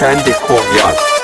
kendi kod yaz.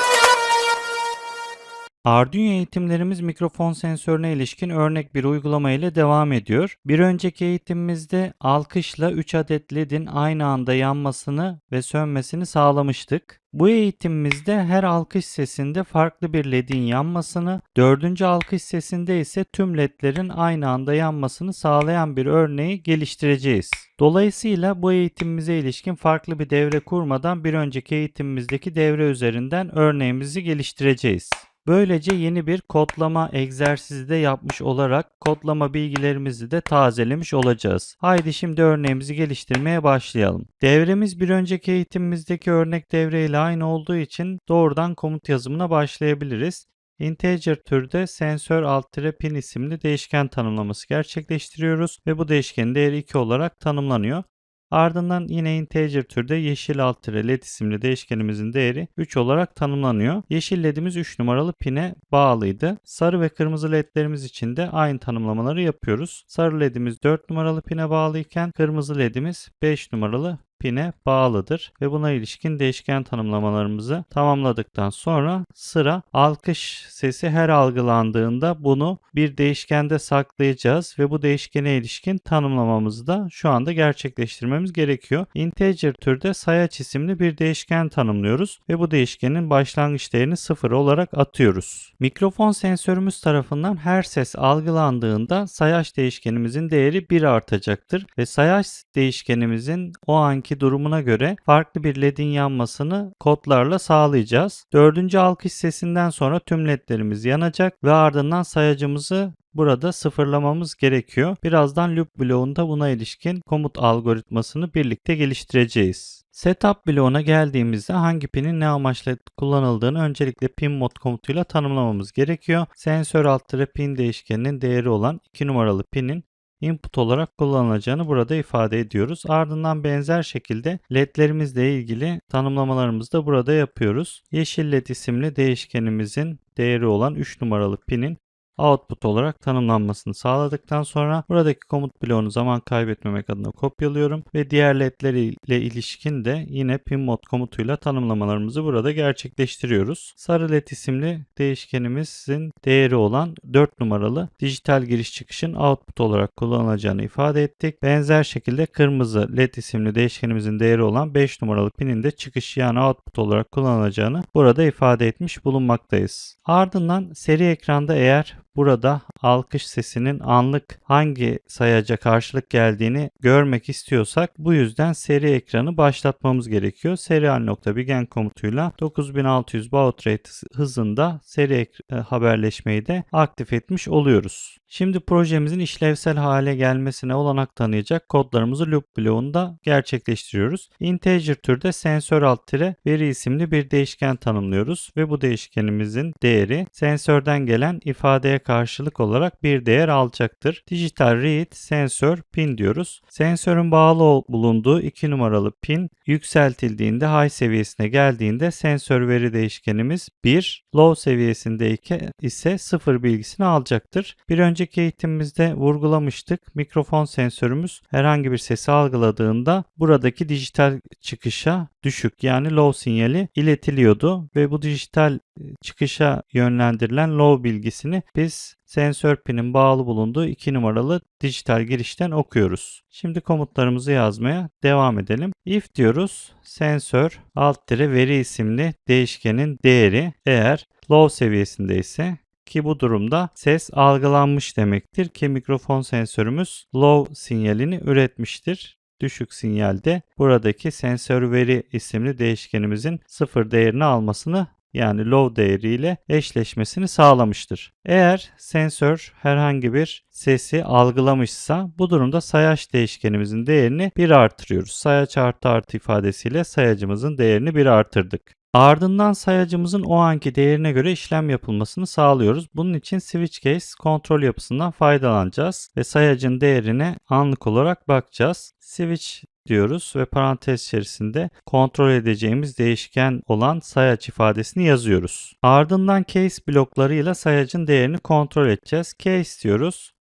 Arduino eğitimlerimiz mikrofon sensörüne ilişkin örnek bir uygulama ile devam ediyor. Bir önceki eğitimimizde alkışla 3 adet ledin aynı anda yanmasını ve sönmesini sağlamıştık. Bu eğitimimizde her alkış sesinde farklı bir ledin yanmasını, dördüncü alkış sesinde ise tüm ledlerin aynı anda yanmasını sağlayan bir örneği geliştireceğiz. Dolayısıyla bu eğitimimize ilişkin farklı bir devre kurmadan bir önceki eğitimimizdeki devre üzerinden örneğimizi geliştireceğiz. Böylece yeni bir kodlama egzersizi de yapmış olarak kodlama bilgilerimizi de tazelemiş olacağız. Haydi şimdi örneğimizi geliştirmeye başlayalım. Devremiz bir önceki eğitimimizdeki örnek devreyle aynı olduğu için doğrudan komut yazımına başlayabiliriz. Integer türde sensör alt pin isimli değişken tanımlaması gerçekleştiriyoruz ve bu değişkenin değeri 2 olarak tanımlanıyor. Ardından yine integer türde yeşil alt led isimli değişkenimizin değeri 3 olarak tanımlanıyor. Yeşil ledimiz 3 numaralı pine bağlıydı. Sarı ve kırmızı ledlerimiz için de aynı tanımlamaları yapıyoruz. Sarı ledimiz 4 numaralı pine bağlıyken kırmızı ledimiz 5 numaralı pine bağlıdır ve buna ilişkin değişken tanımlamalarımızı tamamladıktan sonra sıra alkış sesi her algılandığında bunu bir değişkende saklayacağız ve bu değişkene ilişkin tanımlamamızı da şu anda gerçekleştirmemiz gerekiyor. Integer türde sayaç isimli bir değişken tanımlıyoruz ve bu değişkenin başlangıç değerini 0 olarak atıyoruz. Mikrofon sensörümüz tarafından her ses algılandığında sayaç değişkenimizin değeri 1 artacaktır ve sayaç değişkenimizin o anki durumuna göre farklı bir ledin yanmasını kodlarla sağlayacağız. Dördüncü alkış sesinden sonra tüm ledlerimiz yanacak ve ardından sayacımızı burada sıfırlamamız gerekiyor. Birazdan loop bloğunda buna ilişkin komut algoritmasını birlikte geliştireceğiz. Setup bloğuna geldiğimizde hangi pinin ne amaçla kullanıldığını öncelikle pin mod komutuyla tanımlamamız gerekiyor. Sensör alt pin değişkeninin değeri olan 2 numaralı pinin input olarak kullanılacağını burada ifade ediyoruz. Ardından benzer şekilde ledlerimizle ilgili tanımlamalarımızı da burada yapıyoruz. Yeşil led isimli değişkenimizin değeri olan 3 numaralı pinin output olarak tanımlanmasını sağladıktan sonra buradaki komut bloğunu zaman kaybetmemek adına kopyalıyorum ve diğer ledler ile ilişkin de yine pin mod komutuyla tanımlamalarımızı burada gerçekleştiriyoruz. Sarı led isimli değişkenimizin değeri olan 4 numaralı dijital giriş çıkışın output olarak kullanılacağını ifade ettik. Benzer şekilde kırmızı led isimli değişkenimizin değeri olan 5 numaralı pinin de çıkış yani output olarak kullanılacağını burada ifade etmiş bulunmaktayız. Ardından seri ekranda eğer burada alkış sesinin anlık hangi sayaca karşılık geldiğini görmek istiyorsak bu yüzden seri ekranı başlatmamız gerekiyor. Serial.begin komutuyla 9600 baud rate hızında seri haberleşmeyi de aktif etmiş oluyoruz. Şimdi projemizin işlevsel hale gelmesine olanak tanıyacak kodlarımızı loop bloğunda gerçekleştiriyoruz. Integer türde sensör alt tire veri isimli bir değişken tanımlıyoruz ve bu değişkenimizin değeri sensörden gelen ifadeye karşılık olarak bir değer alacaktır. Digital read sensör pin diyoruz. Sensörün bağlı bulunduğu 2 numaralı pin yükseltildiğinde high seviyesine geldiğinde sensör veri değişkenimiz 1, low seviyesinde ise 0 bilgisini alacaktır. Bir önceki eğitimimizde vurgulamıştık. Mikrofon sensörümüz herhangi bir sesi algıladığında buradaki dijital çıkışa düşük yani low sinyali iletiliyordu ve bu dijital çıkışa yönlendirilen low bilgisini biz sensör pinin bağlı bulunduğu 2 numaralı dijital girişten okuyoruz. Şimdi komutlarımızı yazmaya devam edelim. If diyoruz sensör alt veri isimli değişkenin değeri eğer low seviyesinde ise ki bu durumda ses algılanmış demektir ki mikrofon sensörümüz low sinyalini üretmiştir. Düşük sinyalde buradaki sensör veri isimli değişkenimizin sıfır değerini almasını yani low değeriyle eşleşmesini sağlamıştır. Eğer sensör herhangi bir sesi algılamışsa bu durumda sayaç değişkenimizin değerini 1 artırıyoruz. Sayaç artı artı ifadesiyle sayacımızın değerini 1 artırdık. Ardından sayacımızın o anki değerine göre işlem yapılmasını sağlıyoruz. Bunun için switch case kontrol yapısından faydalanacağız ve sayacın değerine anlık olarak bakacağız. Switch diyoruz ve parantez içerisinde kontrol edeceğimiz değişken olan sayaç ifadesini yazıyoruz. Ardından case bloklarıyla sayacın değerini kontrol edeceğiz. Case diyoruz.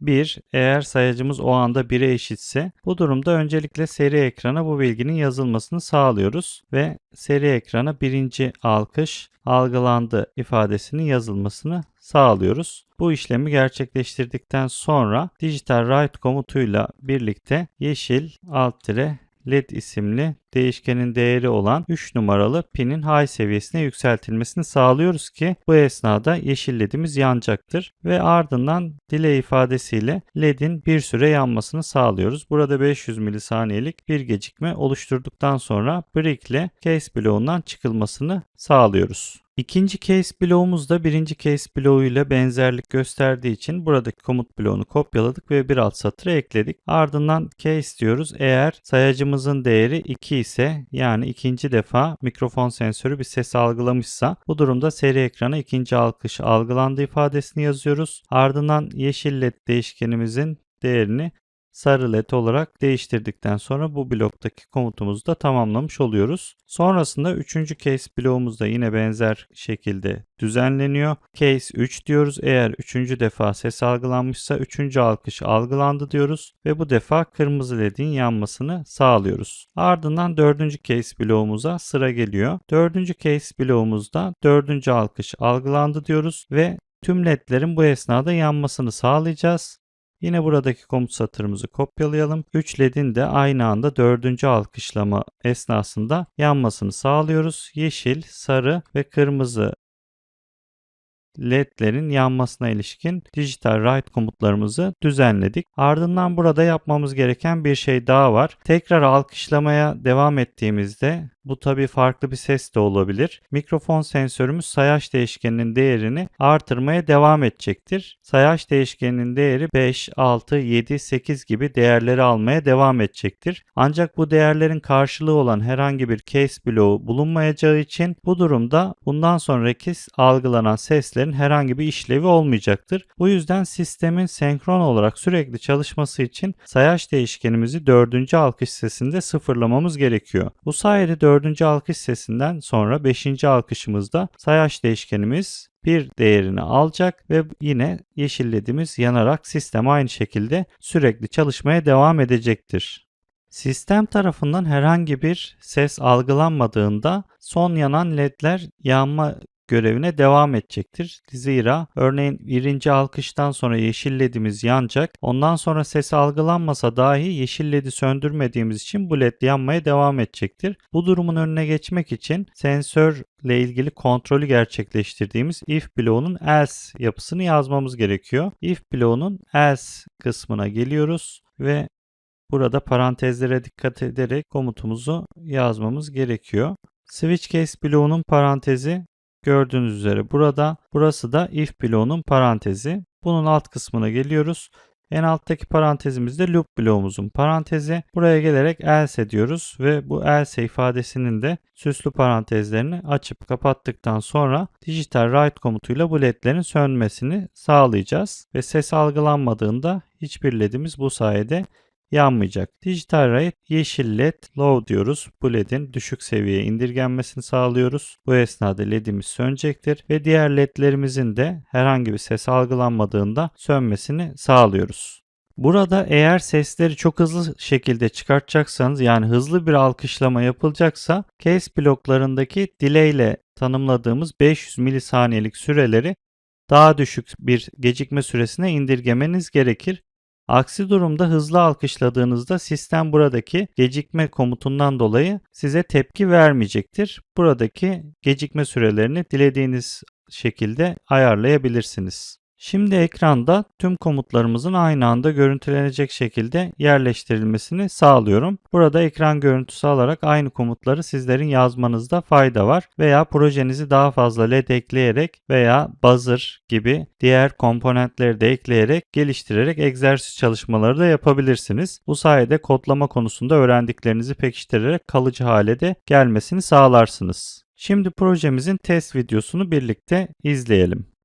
1 eğer sayacımız o anda 1'e eşitse bu durumda öncelikle seri ekrana bu bilginin yazılmasını sağlıyoruz ve seri ekrana birinci alkış algılandı ifadesinin yazılmasını sağlıyoruz. Bu işlemi gerçekleştirdikten sonra digital write komutuyla birlikte yeşil alt led isimli değişkenin değeri olan 3 numaralı pinin high seviyesine yükseltilmesini sağlıyoruz ki bu esnada yeşil ledimiz yanacaktır ve ardından delay ifadesiyle ledin bir süre yanmasını sağlıyoruz. Burada 500 milisaniyelik bir gecikme oluşturduktan sonra break ile case bloğundan çıkılmasını sağlıyoruz. İkinci case bloğumuz da birinci case bloğuyla benzerlik gösterdiği için buradaki komut bloğunu kopyaladık ve bir alt satıra ekledik. Ardından case diyoruz. Eğer sayacımızın değeri 2 ise yani ikinci defa mikrofon sensörü bir ses algılamışsa bu durumda seri ekrana ikinci alkış algılandı ifadesini yazıyoruz. Ardından yeşil led değişkenimizin değerini sarı led olarak değiştirdikten sonra bu bloktaki komutumuzu da tamamlamış oluyoruz. Sonrasında üçüncü case bloğumuz da yine benzer şekilde düzenleniyor. Case 3 diyoruz. Eğer üçüncü defa ses algılanmışsa üçüncü alkış algılandı diyoruz ve bu defa kırmızı ledin yanmasını sağlıyoruz. Ardından dördüncü case bloğumuza sıra geliyor. Dördüncü case bloğumuzda dördüncü alkış algılandı diyoruz ve tüm ledlerin bu esnada yanmasını sağlayacağız. Yine buradaki komut satırımızı kopyalayalım. 3 ledin de aynı anda dördüncü alkışlama esnasında yanmasını sağlıyoruz. Yeşil, sarı ve kırmızı ledlerin yanmasına ilişkin digital write komutlarımızı düzenledik. Ardından burada yapmamız gereken bir şey daha var. Tekrar alkışlamaya devam ettiğimizde bu tabi farklı bir ses de olabilir. Mikrofon sensörümüz sayaç değişkeninin değerini artırmaya devam edecektir. Sayaç değişkeninin değeri 5, 6, 7, 8 gibi değerleri almaya devam edecektir. Ancak bu değerlerin karşılığı olan herhangi bir case bloğu bulunmayacağı için bu durumda bundan sonraki algılanan seslerin herhangi bir işlevi olmayacaktır. Bu yüzden sistemin senkron olarak sürekli çalışması için sayaç değişkenimizi dördüncü alkış sesinde sıfırlamamız gerekiyor. Bu sayede dördüncü alkış sesinden sonra beşinci alkışımızda sayaç değişkenimiz bir değerini alacak ve yine yeşil ledimiz yanarak sistem aynı şekilde sürekli çalışmaya devam edecektir. Sistem tarafından herhangi bir ses algılanmadığında son yanan ledler yanma görevine devam edecektir. Zira örneğin birinci alkıştan sonra yeşil ledimiz yanacak. Ondan sonra ses algılanmasa dahi yeşil ledi söndürmediğimiz için bu led yanmaya devam edecektir. Bu durumun önüne geçmek için sensörle ilgili kontrolü gerçekleştirdiğimiz if bloğunun else yapısını yazmamız gerekiyor. If bloğunun else kısmına geliyoruz ve burada parantezlere dikkat ederek komutumuzu yazmamız gerekiyor. Switch case bloğunun parantezi Gördüğünüz üzere burada. Burası da if bloğunun parantezi. Bunun alt kısmına geliyoruz. En alttaki parantezimizde loop bloğumuzun parantezi. Buraya gelerek else diyoruz ve bu else ifadesinin de süslü parantezlerini açıp kapattıktan sonra digital write komutuyla bu ledlerin sönmesini sağlayacağız. Ve ses algılanmadığında hiçbir ledimiz bu sayede yanmayacak. Digital Rate yeşil led low diyoruz. Bu ledin düşük seviyeye indirgenmesini sağlıyoruz. Bu esnada ledimiz sönecektir ve diğer ledlerimizin de herhangi bir ses algılanmadığında sönmesini sağlıyoruz. Burada eğer sesleri çok hızlı şekilde çıkartacaksanız yani hızlı bir alkışlama yapılacaksa case bloklarındaki delay ile tanımladığımız 500 milisaniyelik süreleri daha düşük bir gecikme süresine indirgemeniz gerekir. Aksi durumda hızlı alkışladığınızda sistem buradaki gecikme komutundan dolayı size tepki vermeyecektir. Buradaki gecikme sürelerini dilediğiniz şekilde ayarlayabilirsiniz. Şimdi ekranda tüm komutlarımızın aynı anda görüntülenecek şekilde yerleştirilmesini sağlıyorum. Burada ekran görüntüsü alarak aynı komutları sizlerin yazmanızda fayda var veya projenizi daha fazla led ekleyerek veya buzzer gibi diğer komponentleri de ekleyerek geliştirerek egzersiz çalışmaları da yapabilirsiniz. Bu sayede kodlama konusunda öğrendiklerinizi pekiştirerek kalıcı hale de gelmesini sağlarsınız. Şimdi projemizin test videosunu birlikte izleyelim.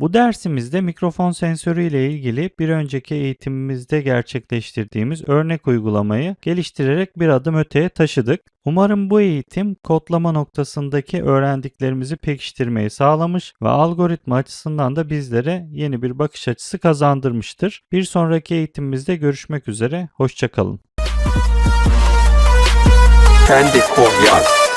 Bu dersimizde mikrofon sensörü ile ilgili bir önceki eğitimimizde gerçekleştirdiğimiz örnek uygulamayı geliştirerek bir adım öteye taşıdık. Umarım bu eğitim kodlama noktasındaki öğrendiklerimizi pekiştirmeyi sağlamış ve algoritma açısından da bizlere yeni bir bakış açısı kazandırmıştır. Bir sonraki eğitimimizde görüşmek üzere, hoşçakalın. Kendi Konya.